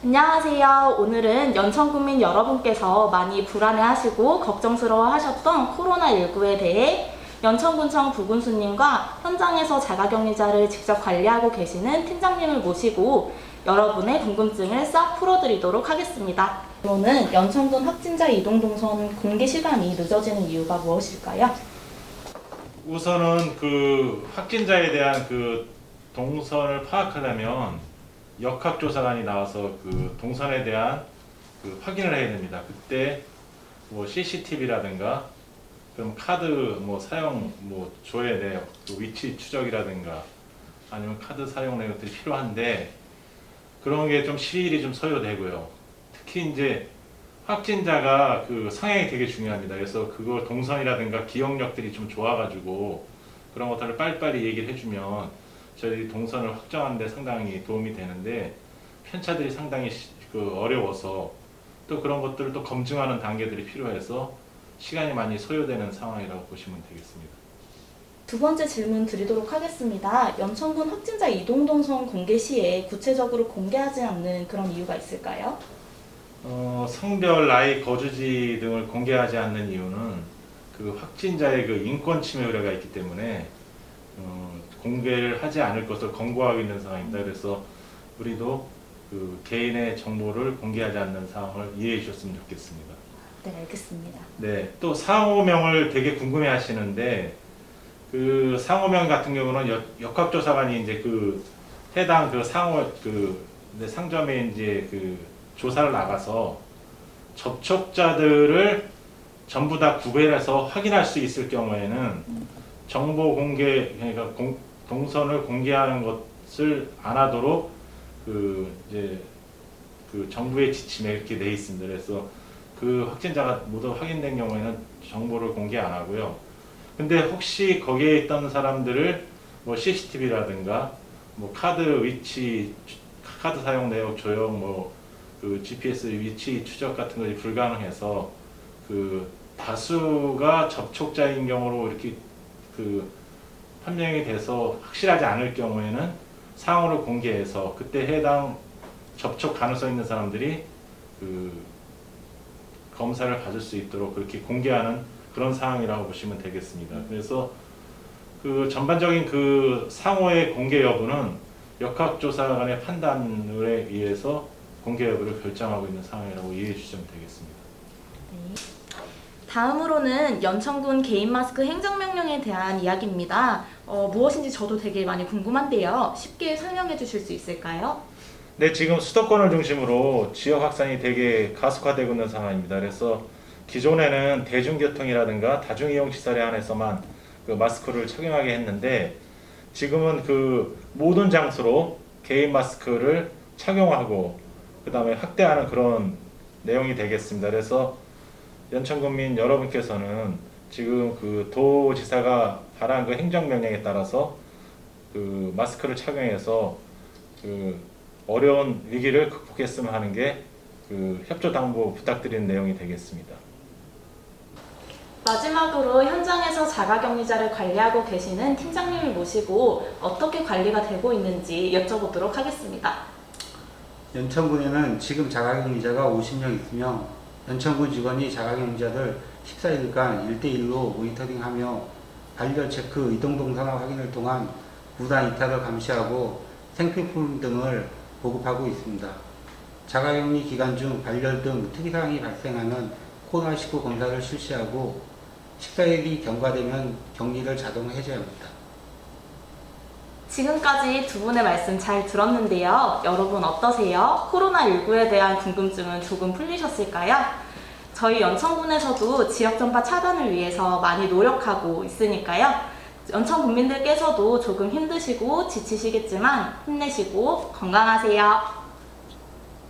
안녕하세요. 오늘은 연천국민 여러분께서 많이 불안해하시고 걱정스러워하셨던 코로나19에 대해 연천군청 부군수님과 현장에서 자가격리자를 직접 관리하고 계시는 팀장님을 모시고 여러분의 궁금증을 싹 풀어드리도록 하겠습니다. 오늘 연천군 확진자 이동 동선 공개 시간이 늦어지는 이유가 무엇일까요? 우선은 그 확진자에 대한 그 동선을 파악하려면 역학조사관이 나와서 그 동선에 대한 그 확인을 해야 됩니다. 그때 뭐 CCTV라든가 그럼 카드 뭐 사용 뭐 조회 내역, 그 위치 추적이라든가 아니면 카드 사용 내역들이 필요한데 그런 게 좀 시일이 좀 소요되고요. 특히 이제 확진자가 그 성향이 되게 중요합니다. 그래서 그거 동선이라든가 기억력들이 좀 좋아가지고 그런 것들을 빨리빨리 얘기를 해주면 저희들이 동선을 확정하는 데 상당히 도움이 되는데 편차들이 상당히 시- 그 어려워서 또 그런 것들을 또 검증하는 단계들이 필요해서 시간이 많이 소요되는 상황이라고 보시면 되겠습니다. 두 번째 질문 드리도록 하겠습니다. 연천군 확진자 이동 동선 공개 시에 구체적으로 공개하지 않는 그런 이유가 있을까요? 어, 성별, 나이, 거주지 등을 공개하지 않는 이유는 그 확진자의 그 인권 침해 우려가 있기 때문에 어, 공개를 하지 않을 것을 권고하고 있는 상황입니다. 그래서 우리도 그 개인의 정보를 공개하지 않는 상황을 이해해 주셨으면 좋겠습니다. 네, 알겠습니다. 네, 또 상호명을 되게 궁금해 하시는데 그 상호명 같은 경우는 역- 역학조사관이 이제 그 해당 그 상호 그 상점에 이제 그 조사를 나가서 접촉자들을 전부 다 구별해서 확인할 수 있을 경우에는 정보 공개 그러니까 공- 동선을 공개하는 것을 안 하도록 그 이제 그 정부의 지침에 이렇게 돼 있습니다. 그래서 그 확진자가 모두 확인된 경우에는 정보를 공개 안 하고요. 근데 혹시 거기에 있던 사람들을 뭐 CCTV라든가 뭐 카드 위치 추- 카드 사용 내역 조형 뭐 그 GPS 위치 추적 같은 것이 불가능해서 그 다수가 접촉자인 경우로 이렇게 그 판명이 돼서 확실하지 않을 경우에는 상호를 공개해서 그때 해당 접촉 가능성 있는 사람들이 그 검사를 받을 수 있도록 그렇게 공개하는 그런 상황이라고 보시면 되겠습니다. 그래서 그 전반적인 그 상호의 공개 여부는 역학조사관의 판단에 의해서 공개 여부를 결정하고 있는 상황이라고 이해해 주시면 되겠습니다. 네. 다음으로는 연천군 개인 마스크 행정명령에 대한 이야기입니다. 어, 무엇인지 저도 되게 많이 궁금한데요. 쉽게 설명해 주실 수 있을까요? 네, 지금 수도권을 중심으로 지역 확산이 되게 가속화되고 있는 상황입니다. 그래서 기존에는 대중교통이라든가 다중이용 시설에 한해서만 그 마스크를 착용하게 했는데 지금은 그 모든 장소로 개인 마스크를 착용하고 그 다음에 확대하는 그런 내용이 되겠습니다. 그래서 연천군민 여러분께서는 지금 그 도지사가 발한 그 행정명령에 따라서 그 마스크를 착용해서 그 어려운 위기를 극복했으면 하는 게 그 협조 당부 부탁드리는 내용이 되겠습니다. 마지막으로 현장에서 자가격리자를 관리하고 계시는 팀장님을 모시고 어떻게 관리가 되고 있는지 여쭤보도록 하겠습니다. 연천군에는 지금 자가격리자가 50명 있으며 연천군 직원이 자가격리자들 14일간 1대1로 모니터링하며 발열 체크, 이동 동선화 확인을 통한 무단 이탈을 감시하고 생필품 등을 보급하고 있습니다. 자가격리 기간 중 발열 등 특이사항이 발생하면 코로나19 검사를 실시하고 14일이 경과되면 격리를 자동 해제합니다. 지금까지 두 분의 말씀 잘 들었는데요. 여러분 어떠세요? 코로나19에 대한 궁금증은 조금 풀리셨을까요? 저희 연천군에서도 지역 전파 차단을 위해서 많이 노력하고 있으니까요. 연천 국민들께서도 조금 힘드시고 지치시겠지만 힘내시고 건강하세요.